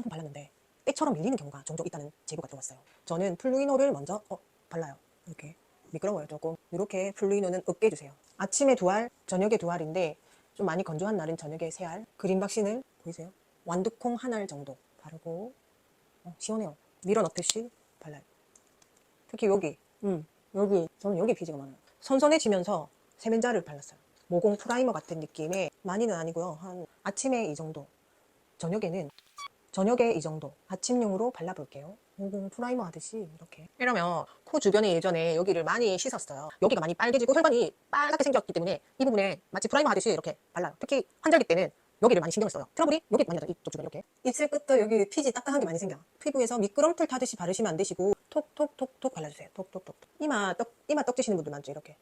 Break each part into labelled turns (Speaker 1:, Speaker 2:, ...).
Speaker 1: 화장품 발랐는데 때처럼 밀리는 경우가 종종 있다는 제보가 들어왔어요. 저는 플루이노를 먼저 어, 발라요. 이렇게 미끄러워요 조금. 이렇게 플루이노는 으깨 주세요. 아침에 두 알, 저녁에 두 알인데 좀 많이 건조한 날은 저녁에 세 알. 그린 박신을 보이세요? 완두콩 한 알 정도 바르고 어, 시원해요. 밀어 넣듯이 발라요. 특히 여기, 음, 여기 저는 여기 피지가 많아요. 선선해지면서 세면자를 발랐어요. 모공 프라이머 같은 느낌의 많이는 아니고요. 한 아침에 이 정도, 저녁에는 저녁에 이 정도 아침용으로 발라볼게요. 모공 프라이머 하듯이 이렇게. 이러면 코 주변에 예전에 여기를 많이 씻었어요. 여기가 많이 빨개지고 혈관이 빨갛게 생겼기 때문에 이 부분에 마치 프라이머 하듯이 이렇게 발라요. 특히 환절기 때는 여기를 많이 신경을 써요. 트러블이 여기 많이 나죠. 이쪽 주변 이렇게. 입술 끝도 여기 피지 딱딱한 게 많이 생겨. 피부에서 미끄럼틀 타듯이 바르시면 안 되시고 톡톡톡톡 발라주세요. 톡톡톡. 이마 떡 이마 떡지시는 분들 많죠. 이렇게.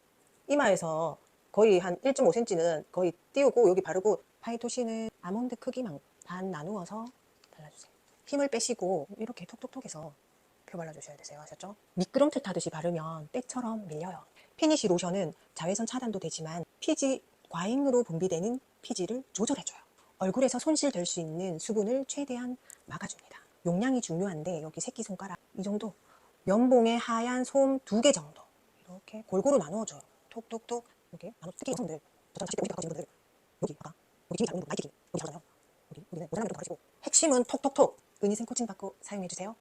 Speaker 1: 이마에서 거의 한 1.5cm는 거의 띄우고 여기 바르고 파이토신은 아몬드 크기만 반 나누어서. 힘을 빼시고 이렇게 톡톡톡 해서 펴 발라주셔야 되세요. 아셨죠? 미끄럼틀 타듯이 바르면 때처럼 밀려요. 피니시 로션은 자외선 차단도 되지만 피지 과잉으로 분비되는 피지를 조절해줘요. 얼굴에서 손실될 수 있는 수분을 최대한 막아줍니다. 용량이 중요한데 여기 새끼손가락 이 정도 면봉에 하얀 솜 두 개 정도 이렇게 골고루 나누어줘요. 톡톡톡 이렇게 나눠 특히 여성분들 저처럼 40대 50대 가까우신 분들 여기 아까 기미 잘 오는 분 마이키기 여기 하잖아요. 여기 여기는 모자라면 좀 바르시고 핵심은 톡톡톡 은희생 코칭 받고 사용해주세요.